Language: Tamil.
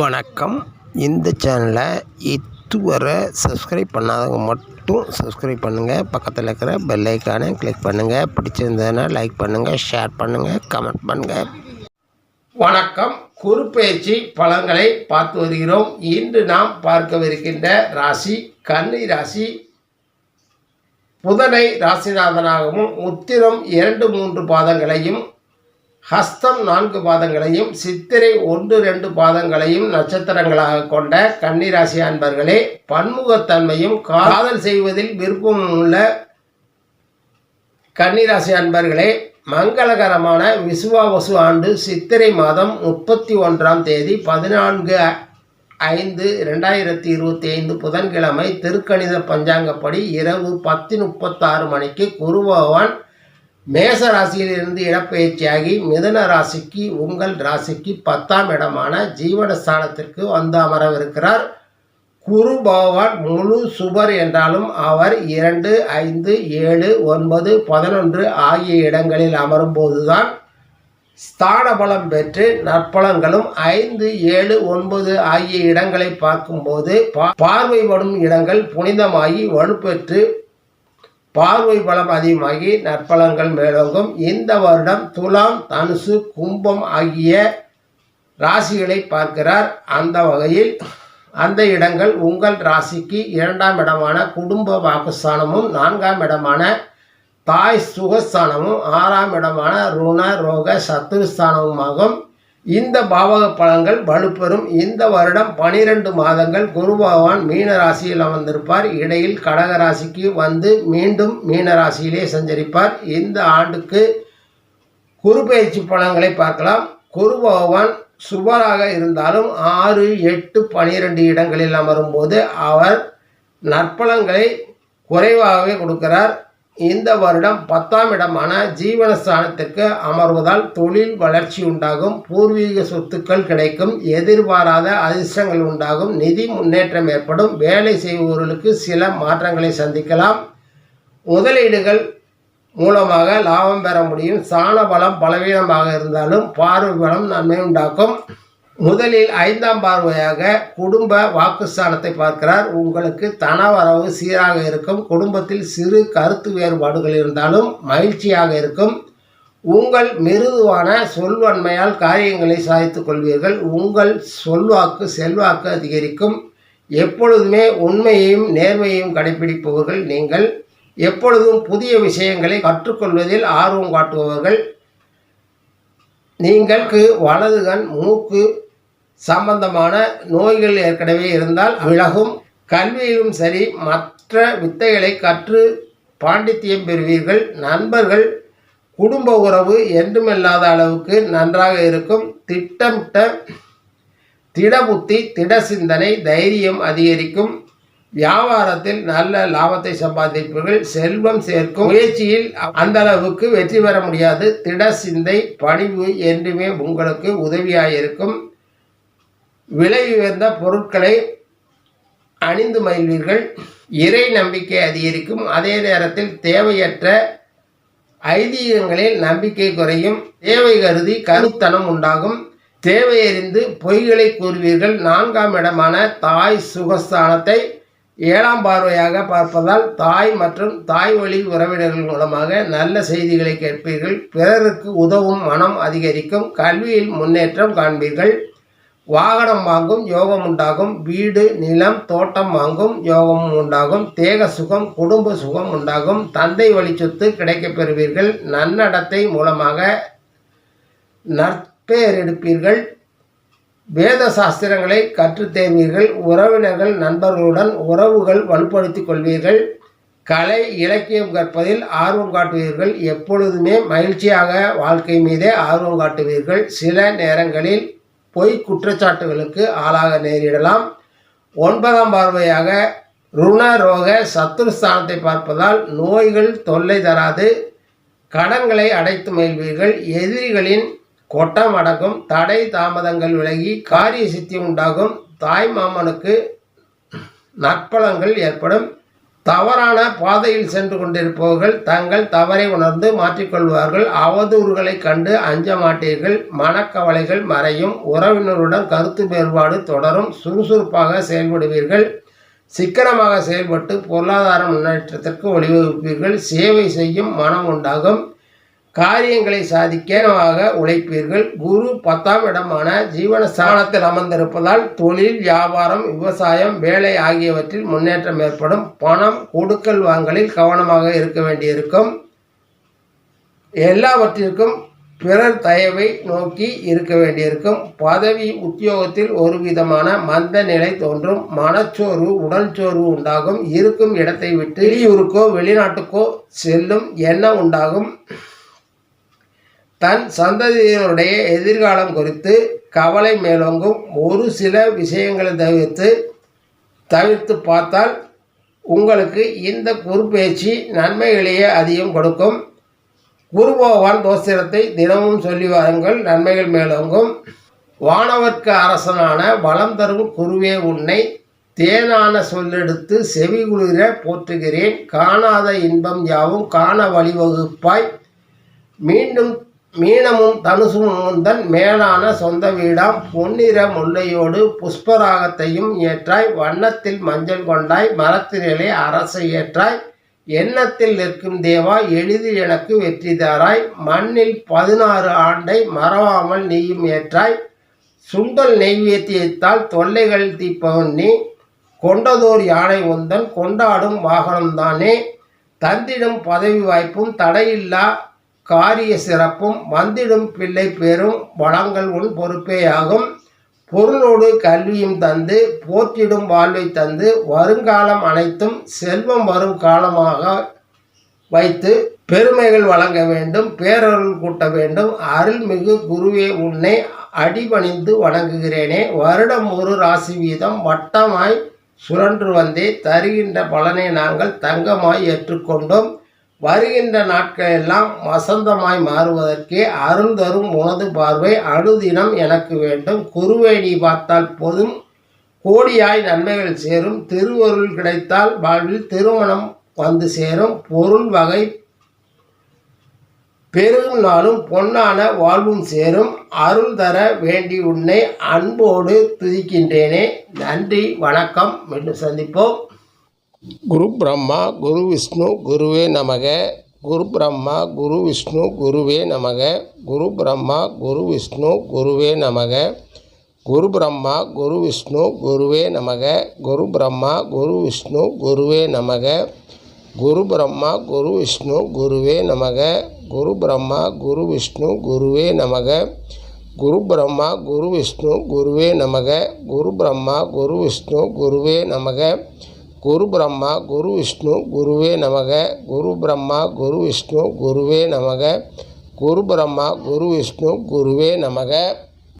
வணக்கம். இந்த சேனலை இதுவரை சப்ஸ்கிரைப் பண்ணாதவங்க மட்டும் சப்ஸ்கிரைப் பண்ணுங்கள் பக்கத்தில் இருக்கிற பெல் ஐக்கானை கிளிக் பண்ணுங்கள் பிடிச்சிருந்ததுன்னா லைக் பண்ணுங்கள் ஷேர் பண்ணுங்கள் கமெண்ட் பண்ணுங்கள் வணக்கம். குறுப்பெயர்ச்சி பலன்களை பார்த்து வருகிறோம். இன்று நாம் பார்க்கவிருக்கின்ற ராசி கன்னி ராசி புதனை ராசிநாதனாகவும் உத்திரம் இரண்டு மூன்று பாதங்களையும் ஹஸ்தம் நான்கு பாதங்களையும் சித்திரை ஒன்று ரெண்டு பாதங்களையும் நட்சத்திரங்களாக கொண்ட கன்னிராசி அன்பர்களே பன்முகத்தன்மையும் காதல் செய்வதில் விருப்பமும் உள்ள கன்னிராசி அன்பர்களே மங்களகரமான விசுவாவசு ஆண்டு சித்திரை மாதம் முப்பத்தி ஒன்றாம் தேதி பதினான்கு ஐந்து ரெண்டாயிரத்தி இருபத்தி ஐந்து புதன்கிழமை திருக்கணித பஞ்சாங்கப்படி இரவு பத்து முப்பத்தாறு மணிக்கு குரு பகவான் மேச ராசியிலிருந்து இடப்பெயர்ச்சியாகி மிதுன ராசிக்கு உங்கள் ராசிக்கு பத்தாம் இடமான ஜீவனஸ்தானத்திற்கு வந்து அமரவிருக்கிறார். குரு பகவான் முழு சுபர் என்றாலும் அவர் இரண்டு ஐந்து ஏழு ஒன்பது பதினொன்று ஆகிய இடங்களில் அமரும்போதுதான் ஸ்தான பலம் பெற்று நற்பலங்களும் ஐந்து ஏழு ஒன்பது ஆகிய இடங்களை பார்க்கும்போது பார்வைப்படும் இடங்கள் புனிதமாகி வலுப்பெற்று பார்வை பலம் அதிகமாகி நற்பலங்கள் மேலோங்கும். இந்த வருடம் துலாம் தனுசு கும்பம் ஆகிய ராசிகளை பார்க்கிறார். அந்த வகையில் அந்த இடங்கள் உங்கள் ராசிக்கு இரண்டாம் இடமான குடும்ப வாக்குஸ்தானமும் நான்காம் இடமான தாய் சுகஸ்தானமும் ஆறாம் இடமான ருண ரோக சத்துருஸ்தானமுமாகும் இந்த பாவக பலன்கள் வலுப்பெறும். இந்த வருடம் பனிரெண்டு மாதங்கள் குரு பகவான் மீன ராசியில் அமர்ந்திருப்பார். இடையில் கடக ராசிக்கு வந்து மீண்டும் மீன ராசியிலே சஞ்சரிப்பார். இந்த ஆண்டுக்கு குரு பயிற்சி பலன்களை பார்க்கலாம். குரு பகவான் சுபராக இருந்தாலும் ஆறு எட்டு பனிரெண்டு இடங்களில் அமரும்போது அவர் நற்பலன்களை குறைவாகவே கொடுக்கிறார். இந்த வருடம் பத்தாம் இடமான ஜீவனஸ்தானத்திற்கு அமர்வதால் தொழில் வளர்ச்சி உண்டாகும் பூர்வீக சொத்துக்கள் கிடைக்கும் எதிர்பாராத அதிர்ஷ்டங்கள் உண்டாகும் நிதி முன்னேற்றம் ஏற்படும் வேலை செய்பவர்களுக்கு சில மாற்றங்களை சந்திக்கலாம். முதலீடுகள் மூலமாக லாபம் பெற முடியும். சாண பலம் பலவீனமாக இருந்தாலும் பார்வை பலம் நன்மை உண்டாக்கும். முதலில் ஐந்தாம் பார்வையாக குடும்ப வாக்குஸ்தானத்தை பார்க்கிறார். உங்களுக்கு தனவரவு சீராக இருக்கும். குடும்பத்தில் சிறு கருத்து வேறுபாடுகள் இருந்தாலும் மகிழ்ச்சியாக இருக்கும். உங்கள் மிருதுவான சொல்வன்மையால் காரியங்களை சாதித்துக் கொள்வீர்கள். உங்கள் சொல்வாக்கு செல்வாக்கு அதிகரிக்கும். எப்பொழுதுமே உண்மையையும் நேர்மையையும் கடைபிடிப்பவர்கள் நீங்கள். எப்பொழுதும் புதிய விஷயங்களை கற்றுக்கொள்வதில் ஆர்வம் காட்டுபவர்கள். நீங்களுக்கு வலதுகண் மூக்கு சம்பந்தமான நோய்கள் ஏற்கனவே இருந்தால் விலகும் கல்வியிலும் சரி மற்ற வித்தைகளை கற்று பாண்டித்தியம் பெறுவீர்கள். நண்பர்கள் குடும்ப உறவு என்றுமில்லாத அளவுக்கு நன்றாக இருக்கும். திட்டமிட்ட திடபுத்தி திட சிந்தனை தைரியம் அதிகரிக்கும். வியாபாரத்தில் நல்ல லாபத்தை சம்பாதிப்பீர்கள். செல்வம் சேர்க்கும். முயற்சியில் அந்த அளவுக்கு வெற்றி பெற முடியாது. திட சிந்தை பணிவு என்றுமே உங்களுக்கு உதவியாக இருக்கும் விலை உயர்ந்த பொருட்களை அணிந்து மகிழ்வீர்கள். இறை நம்பிக்கை அதிகரிக்கும். அதே நேரத்தில் தேவையற்ற ஐதீகங்களில் நம்பிக்கை குறையும். தேவை கருதி கருத்தனம் உண்டாகும். தேவையறிந்து பொய்களை கூறுவீர்கள். நான்காம் இடமான தாய் சுகஸ்தானத்தை ஏழாம் பார்வையாக பார்ப்பதால் தாய் மற்றும் தாய் வழி உறவினர்கள் மூலமாக நல்ல செய்திகளை கேட்பீர்கள். பிறருக்கு உதவும் மனம் அதிகரிக்கும். கல்வியில் முன்னேற்றம் காண்பீர்கள். வாகனம் வாங்கும் யோகம் உண்டாகும் வீடு நிலம் தோட்டம் வாங்கும் யோகமும் உண்டாகும் தேக சுகம் குடும்ப சுகம் உண்டாகும். தந்தை வழி சொத்து கிடைக்கப் பெறுவீர்கள். நன்னடத்தை மூலமாக நற்பெயர் எடுப்பீர்கள். வேத சாஸ்திரங்களை கற்றுத் தேர்வீர்கள். உறவினர்கள் நண்பர்களுடன் உறவுகள் வலுப்படுத்திக் கொள்வீர்கள். கலை இலக்கியம் கற்பதில் ஆர்வம் காட்டுவீர்கள். எப்பொழுதுமே மகிழ்ச்சியாக வாழ்க்கை மீதே ஆர்வம் காட்டுவீர்கள். சில நேரங்களில் பொய் குற்றச்சாட்டுகளுக்கு ஆளாக நேரிடலாம். ஒன்பதாம் பார்வையாக ருண ரோக சத்துருஸ்தானத்தை பார்ப்பதால் நோய்கள் தொல்லை தராது. கடன்களை அடைத்து மகிழ்வீர்கள். எதிரிகளின் கொட்டம் அடங்கும். தடை தாமதங்கள் விலகி காரிய சித்தி உண்டாகும். தாய் மாமனுக்கு நற்பலங்கள் ஏற்படும். தவறான பாதையில் சென்று கொண்டிருப்பவர்கள் தங்கள் தவறை உணர்ந்து மாற்றிக்கொள்வார்கள். அவதூறுகளை கண்டு அஞ்ச மாட்டீர்கள். மனக்கவலைகள் மறையும். உறவினருடன் கருத்து வேறுபாடு தொடரும். சுறுசுறுப்பாக செயல்படுவீர்கள். சிக்கனமாக செயல்பட்டு பொருளாதார முன்னேற்றத்திற்கு வழிவகுப்பீர்கள். சேவை செய்யும் மனம் உண்டாகும். காரியங்களை சாதிக்கமாக உழைப்பீர்கள். குரு பத்தாம் இடமான ஜீவன ஸ்தானத்தில் அமர்ந்திருப்பதால் தொழில் வியாபாரம் விவசாயம் வேலை ஆகியவற்றில் முன்னேற்றம் ஏற்படும். பணம் கொடுக்கல் வாங்கலில் கவனமாக இருக்க வேண்டியிருக்கும். எல்லாவற்றிற்கும் பிறர் தயவை நோக்கி இருக்க வேண்டியிருக்கும். பதவி உத்தியோகத்தில் ஒரு விதமான மந்த நிலை தோன்றும். மனச்சோர்வு உடல் சோர்வு உண்டாகும். இருக்கும் இடத்தை விட்டு வெளியூருக்கோ வெளிநாட்டுக்கோ செல்லும் எண்ணம் உண்டாகும். தன் சந்ததியினருடைய எதிர்காலம் குறித்து கவலை மேலோங்கும். ஒரு சில விஷயங்களை தவிர்த்து தவிர்த்து பார்த்தால் உங்களுக்கு இந்த குறுப்பெயர்ச்சி நன்மைகளையே அதிகம் கொடுக்கும். குரு பகவான் தோஸ்திரத்தை தினமும் சொல்லி வாருங்கள் நன்மைகள் மேலோங்கும். வானவர்க்கு அரசனான வளம் தரும் குருவே உன்னை தேனான சொல்லெடுத்து செவி குளிர போற்றுகிறேன். காணாத இன்பம் யாவும் காண வழிவகுப்பாய். மீண்டும் மீனமும் தனுசும் முந்தன் மேலான சொந்த வீடாம். பொன்னிற முல்லையோடு புஷ்பராகத்தையும் ஏற்றாய். வண்ணத்தில் மஞ்சள் கொண்டாய். மரத்தினிலே அரசை ஏற்றாய். எண்ணத்தில் நிற்கும் தேவா எளிதில் எனக்கு வெற்றி தாராய். மண்ணில் பதினாறு ஆண்டை மறவாமல் நீயும் ஏற்றாய். சுண்டல் நெய்வேத்தியத்தால் தொல்லைகள் தீப்பவன் நீ. கொண்டதோர் யானை உந்தன் கொண்டாடும் வாகனம்தானே தந்திடும் பதவி வாய்ப்பும் தடையில்லா. காரிய சிறப்பும் வந்திடும் பிள்ளை பெறும் வளங்கள் உன் பொறுப்பேயாகும். பொருளோடு கல்வியும் தந்து போற்றிடும் வாழ்வை தந்து வருங்காலம் அனைத்தும் செல்வம் வரும் காலமாக வைத்து பெருமைகள் வழங்க வேண்டும் பேரருள் கூட்ட வேண்டும். அருள்மிகு குருவே உன்னை அடிபணிந்து வணங்குகிறேனே. வருடம் ஒரு ராசி வீதம் வட்டமாய் சுழன்று வந்தே தருகின்ற பலனை நாங்கள் தங்கமாய் ஏற்றுக்கொண்டோம். வருகின்ற நாட்கள் எல்லாம் வசந்தமாய் மாறுவதற்கே அருள் தரும் உனது பார்வை அணுதினம் எனக்கு வேண்டும். குருவேணி பார்த்தால் போதும். கோடியாய் நன்மைகள் சேரும். திருவருள் கிடைத்தால் வாழ்வில் திருமணம் வந்து சேரும். பொருள் வகை பெருகும் நாளும் பொன்னான வாழ்வும் சேரும். அருள் தர வேண்டி உன்னை அன்போடு துதிக்கின்றேனே. நன்றி வணக்கம். மீண்டும் சந்திப்போம். குரு பிரம்மா குரு விஷ்ணு குருவே நமக. குரு பிரம்மா குரு விஷ்ணு குருவே நமக. குரு பிரம்மா குரு விஷ்ணு குருவே நமக. குரு பிரம்மா குரு விஷ்ணு குருவே நமக. குரு பிரம்மா குரு விஷ்ணு குருவே நமக. குரு பிரம்மா குரு விஷ்ணு குருவே நமக. குரு பிரம்மா குரு விஷ்ணு குருவே நமக. குரு பிரம்மா குரு விஷ்ணு குருவே நமக. குரு பிரம்மா குரு விஷ்ணு குருவே நமக. குரு பிரம்மா குரு விஷ்ணு குருவே நமக. குரு பிரம்மா குரு விஷ்ணு குருவே நமக. குரு பிரம்மா குரு விஷ்ணு குருவே நமக.